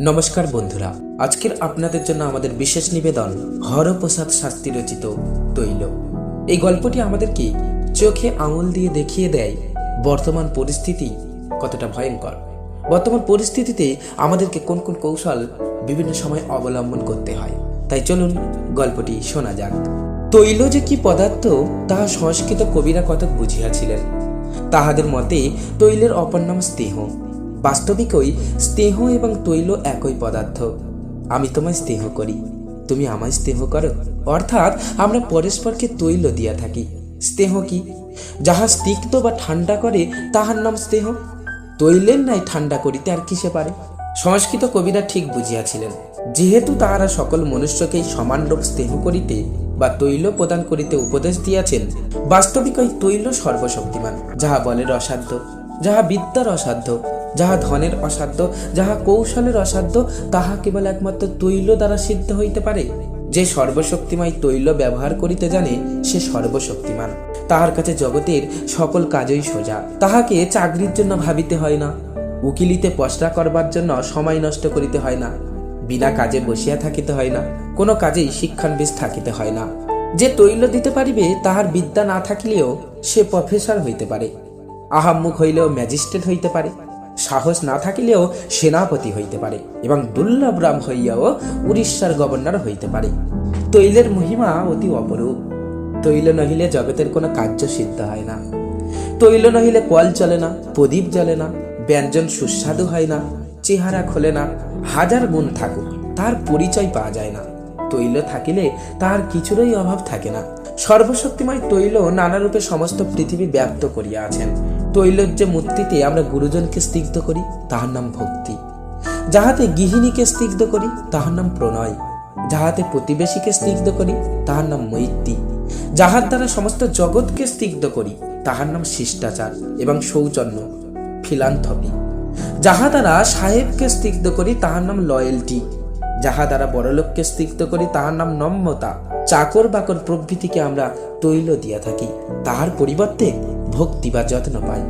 নমস্কার বন্ধুরা, আজকের আপনাদের জন্য আমাদের বিশেষ নিবেদন হরপ্রসাদ শাস্তি রচিত তৈল। এই গল্পটি আমাদেরকে চোখে আঙুল দিয়ে দেখিয়ে দেয় বর্তমান পরিস্থিতি কতটা ভয়ঙ্কর। বর্তমান পরিস্থিতিতে আমাদেরকে কোন কোন কৌশল বিভিন্ন সময় অবলম্বন করতে হয়। তাই চলুন গল্পটি শোনা যাক। তৈল যে কি পদার্থ তাহা সংস্কৃত কবিরা কতক বুঝিয়াছিলেন? তাহাদের মতে তৈলের অপর নাম স্নেহ। বাস্তবিকই স্নেহ এবং তৈল একই পদার্থ। আমি তোমায় স্নেহ করি, তুমি আমায় স্নেহ করো। অর্থাৎ আমরা পরস্পরকে তৈল দিয়া থাকি। স্নেহ কি? যাহা স্নিগ্ধ বা ঠান্ডা করে, তাহার নাম স্নেহ। তৈলের নাই ঠান্ডা করিতে আর কিসে পারে? সংস্কৃত কবিরা ঠিক বুঝিয়াছিলেন, যেহেতু তাহারা সকল মনুষ্যকেই সমানরূপ স্নেহ করিতে বা তৈল প্রদান করিতে উপদেশ দিয়াছেন বাস্তবিক ওই তৈল সর্বশক্তিমান, যাহা বলের অসাধ্য যাহা বিদ্যার অসাধ্য। যাহা ধনের অসাধ্য, যাহা কৌশলের অসাধ্য, তাহা কেবল একমাত্র তৈল দ্বারা সিদ্ধ হইতে পারে। যে সর্বশক্তিময় তৈল ব্যবহার করিতে জানে, সে সর্বশক্তিমান। তাহার কাছে জগতের সকল কাজই সোজা। তাহাকে চাকরির জন্য ভাবিতে হয় না। উকিলিতে পশরা করবার জন্য সময় নষ্ট করিতে হয় না। বিনা কাজে বসিয়া থাকিতে হয় না। কোনো কাজেই শিক্ষানবিশ থাকিতে হয় না। যে তৈল দিতে পারিবে, তাহার বিদ্যা না থাকিলেও সে প্রফেসর হইতে পারে। আহাম্মুখ হইলেও ম্যাজিস্ট্রেট হইতে পারে। সাহস না থাকিলেও সেনাপতি হইতে পারে এবং দুর্লভ রাম হইয়াও উড়িষ্যার গভর্নর হইতে পারে। তৈলের মহিমা অতি অপরূপ। তৈল নহিলে জগতের কোনো কার্য সিদ্ধ হয় না। তৈল নহিলে কল চলে না, প্রদীপ জ্বলে না, ব্যঞ্জন সুস্বাদু হয় না, চেহারা খোলে না, হাজার গুণ থাকুক, তার পরিচয় পাওয়া যায় না। তৈল থাকিলে তার কিছুরই অভাব থাকে না। সর্বশক্তিময় তৈল নানা রূপে সমস্ত পৃথিবী ব্যাপ্ত করিয়া আছেন। তৈলের যে মূর্তিতে আমরা গুরুজনকে স্নিগ্ধ করি, তাহার নাম ভক্তি। যাহাতে গৃহিণীকে স্নিগ্ধ করি, তাহার নাম প্রণয়। যাহাতে প্রতিবেশীকে স্নিগ্ধ করি, তাহার নাম মৈত্রী। যাহার দ্বারা সমস্ত জগৎকে স্নিগ্ধ করি, তাহার নাম শিষ্টাচার এবং সৌজন্য, ফিলান্থপি। যাহা দ্বারা সাহেবকে স্নিগ্ধ করি, তাহার নাম লয়েলটি। যাহা দ্বারা বড়লোককে স্নিগ্ধ করি, তাহার নাম নম্রতা। চাকর বাকর প্রভৃতিকে আমরা তৈল দিয়া থাকি। তাহার পরিবর্তে ভক্তি বা যত্ন পাই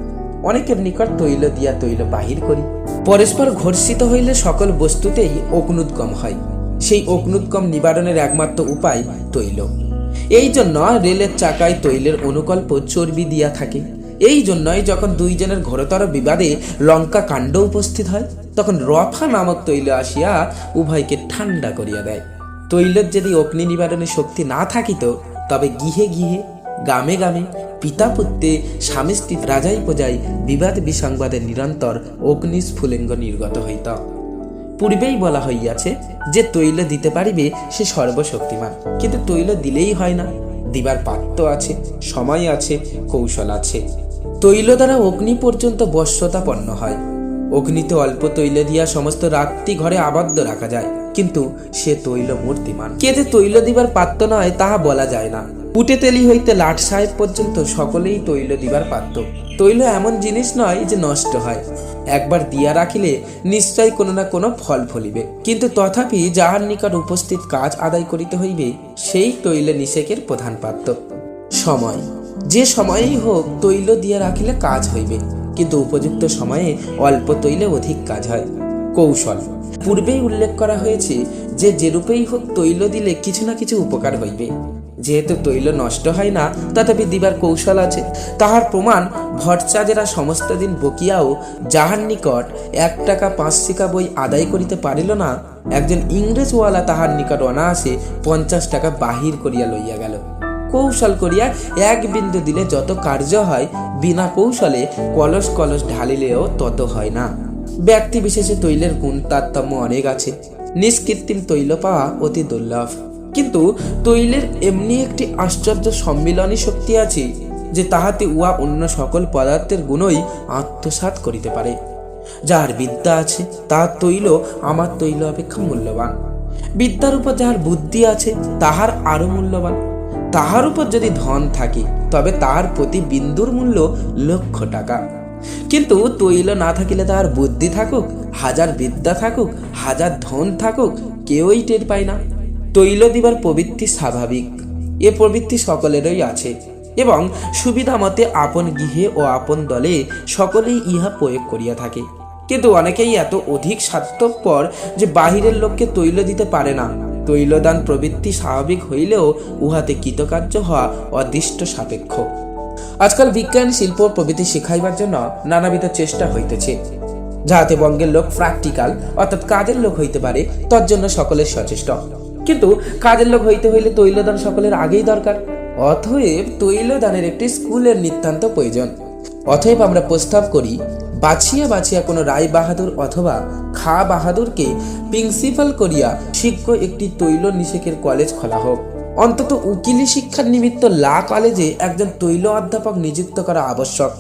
অনেকের নিকট তৈল দিয়া তৈল বাহির করি। পরস্পর ঘর্ষিত হইলে সকল বস্তুতেই অগ্নুদ্গম হয়। সেই অগ্নুদ্গম নিবারণের একমাত্র উপায় তৈল। এই জন্য রেলের চাকায় তৈলের অনুকল্প চর্বি দিয়া থাকে। এই জন্যই যখন দুইজনের ঘোরতর বিবাদে লঙ্কা কাণ্ড উপস্থিত হয়, তখন রফা নামক তৈল আসিয়া উভয়কে ঠান্ডা করিয়া দেয়। তৈলের যদি অগ্নি নিবারণের শক্তি না থাকিত, তবে গৃহে গৃহে গামে গ্রামে পিতা পুত্রে স্বামী স্ত্রী রাজাই প্রজাই বিবাদ বিসংবাদে নিরন্তর অগ্নিস্ফুলিঙ্গ নির্গত হইত। পূর্বেই বলা হইয়াছে যে তৈল দিতে পারিবে সে সর্বশক্তিমান, কিন্তু তৈল দিলেই হয় না। দিবার পাত্র আছে, সময় আছে, কৌশল আছে। তৈল দ্বারা অগ্নি পর্যন্ত বশ্যতাপন্ন হয়। অগ্নিতে অল্প তৈল দিয়া সমস্ত রাত্রি ঘরে আবদ্ধ রাখা যায়, কিন্তু সে তৈল মূর্তিমান। কে যে তৈল দিবার পাত্র নয়, তাহা বলা যায় না। পুটে তেলি হইতে লাট সাহেব পর্যন্ত সকলেই তৈল দিবার পাত্র। তৈল এমন জিনিস নয় যে নষ্ট হয়। একবার দিয়া রাখিলে নিশ্চয় কোনো না কোনো ফল ফলিবে। কিন্তু তথাপি যাহার নিকট উপস্থিত কাজ আদায় করিতে হইবে, সেই তৈল নিষেকের প্রধান পাত্র। সময়। যে সময়েই হোক, তৈল দিয়া রাখিলে কাজ হইবে। কিন্তু উপযুক্ত সময়ে অল্প তৈলে অধিক কাজ হয়। কৌশল। পূর্বেই উল্লেখ করা হয়েছে যে যেরূপেই হোক তৈল দিলে কিছু না কিছু উপকার হইবে। যেহেতু তৈল নষ্ট হয় না, তথাপি দিবার কৌশল আছে। তাহার প্রমাণ ভট্টাচার্যেরা সমস্ত দিন বকিয়াও যাহার নিকট এক টাকা পাঁচ শিকা বই আদায় করিতে পারিল না, একজন ইংরেজওয়ালা তাহার নিকট অনায়াসে পঞ্চাশ টাকা বাহির করিয়া লইয়া গেল। কৌশল করিয়া এক বিন্দু দিলে যত কার্য হয়, বিনা কৌশলে কলস কলস ঢালিলেও তত হয় না। ব্যক্তি বিশেষে তৈলের গুণ তারতম্য অনেক আছে। নিষ্কৃত্রিম তৈল পাওয়া অতি দুর্লভ। কিন্তু তৈলের এমনি একটি আশ্চর্য সম্মিলনী শক্তি আছে যে তাহাতে উহা অন্য সকল পদার্থের গুণই আত্মসাৎ করিতে পারে। যার বিদ্যা আছে, তাহার তৈল, আমার তৈল অপেক্ষা মূল্যবান। বিদ্যার উপর যাহার বুদ্ধি আছে, তাহার আরও মূল্যবান। তাহার উপর যদি ধন থাকে, তবে তাহার প্রতি বিন্দুর মূল্য লক্ষ টাকা। কিন্তু তৈল না থাকিলে তাহার বুদ্ধি থাকুক, হাজার বিদ্যা থাকুক, হাজার ধন থাকুক, কেউই টের পায় না। তৈল দিবার প্রবৃত্তি স্বাভাবিক। এ প্রবৃত্তি সকলেরই আছে এবং সুবিধা মতে আপন গৃহে ও আপন দলে সকলেই ইহা প্রয়োগ করিয়া থাকে। কিন্তু অনেকেই এত অধিক স্বার্থপর যে বাহিরের লোককে তৈল দিতে পারে না। তৈলদান প্রবৃত্তি স্বাভাবিক হইলেও উহাতে কৃতকার্য হওয়া অদৃষ্ট সাপেক্ষ। আজকাল বিজ্ঞান শিল্প প্রভৃতি শিখাইবার জন্য নানাবিধ চেষ্টা হইতেছে। যাহাতে বঙ্গের লোক প্র্যাকটিক্যাল অর্থাৎ কাজের লোক হইতে পারে তর জন্য সকলের সচেষ্ট। কিন্তু কাজের লোক হইতে হইলে তৈলদান সকলের আগেই দরকার। অতএব তৈলদানের একটি স্কুলের নিতান্ত প্রয়োজন। অতএব আমরা প্রস্তাব করি, বাছিয়া বাছিয়া কোনো রায় বাহাদুর অথবা খা বাহাদুরকে প্রিন্সিপাল করিয়া শীঘ্র একটি তৈল নিষেকের কলেজ খোলা হোক। অন্তত উকিলি শিক্ষার নিমিত্ত লা কলেজে একজন তৈল অধ্যাপক নিযুক্ত করা আবশ্যক।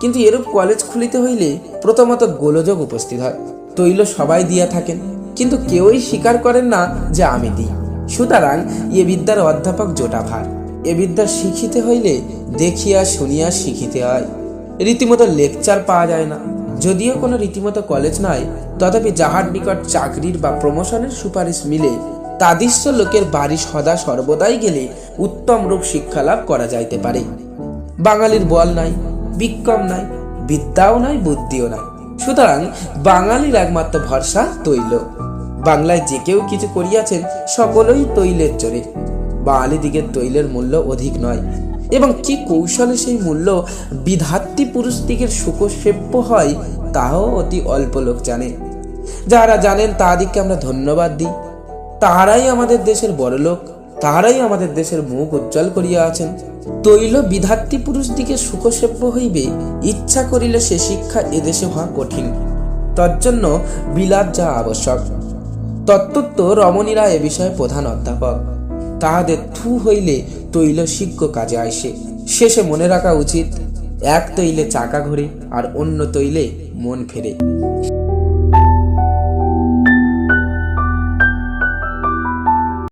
কিন্তু এরূপ কলেজ খুলিতে হইলে প্রথমত গোলযোগ উপস্থিত হয়। তৈল সবাই দিয়া থাকেন। কিন্তু কেউই স্বীকার করেন না যে আমি দিই সুতরাং এ বিদ্যার অধ্যাপক জোটা ভার এ বিদ্যা শিখিতে হইলে দেখিয়া শুনিয়া শিখিতে হয়। রীতিমতো লেকচার পাওয়া যায় না। যদিও কোনো রীতিমতো কলেজ নয়, তথাপি যাহার নিকট চাকরির বা প্রমোশনের সুপারিশ মিলে তাদৃশ্য লোকের বাড়ি সদা সর্বদাই গেলে উত্তম রূপ শিক্ষা লাভ করা যাইতে পারে। বাঙালির বল নাই, বিক্রম নাই, বিদ্যাও নাই, বুদ্ধিও নাই। সুতরাং বাঙালির একমাত্র ভরসা তৈল। বাংলায় যে কেউ কিছু করিয়াছেন, সকলেই তৈলের জোরে বাঙালি দিকের তৈলের মূল্য অধিক নয়। এবং কি কৌশলে সেই মূল্য বিধাত্রী পুরুষ দিকের সুখসেব্য হয় তাও অতি অল্প লোক জানে। যারা জানেন তাদেরকে আমরা ধন্যবাদ দিই। তাহারাই আমাদের দেশের বড় লোক, তাহারাই আমাদের দেশের মুখ উজ্জ্বল করিয়া আছেন। তৈল বিধাত্রী পুরুষ দিকে সুখসেব্য হইবে, ইচ্ছা করিলে সে শিক্ষা এদেশে হওয়া কঠিন। তজ্জন্য বিলাপ যা আবশ্যক। তত্ত্বত্ব রমণীরা এ বিষয়ে প্রধান অধ্যাপক। তাহাদের থু হইলে তৈল শিক্ষ কাজে আসে। শেষে মনে রাখা উচিত, এক তৈলে চাকা ঘোরে আর অন্য তৈলে মন ফেরে।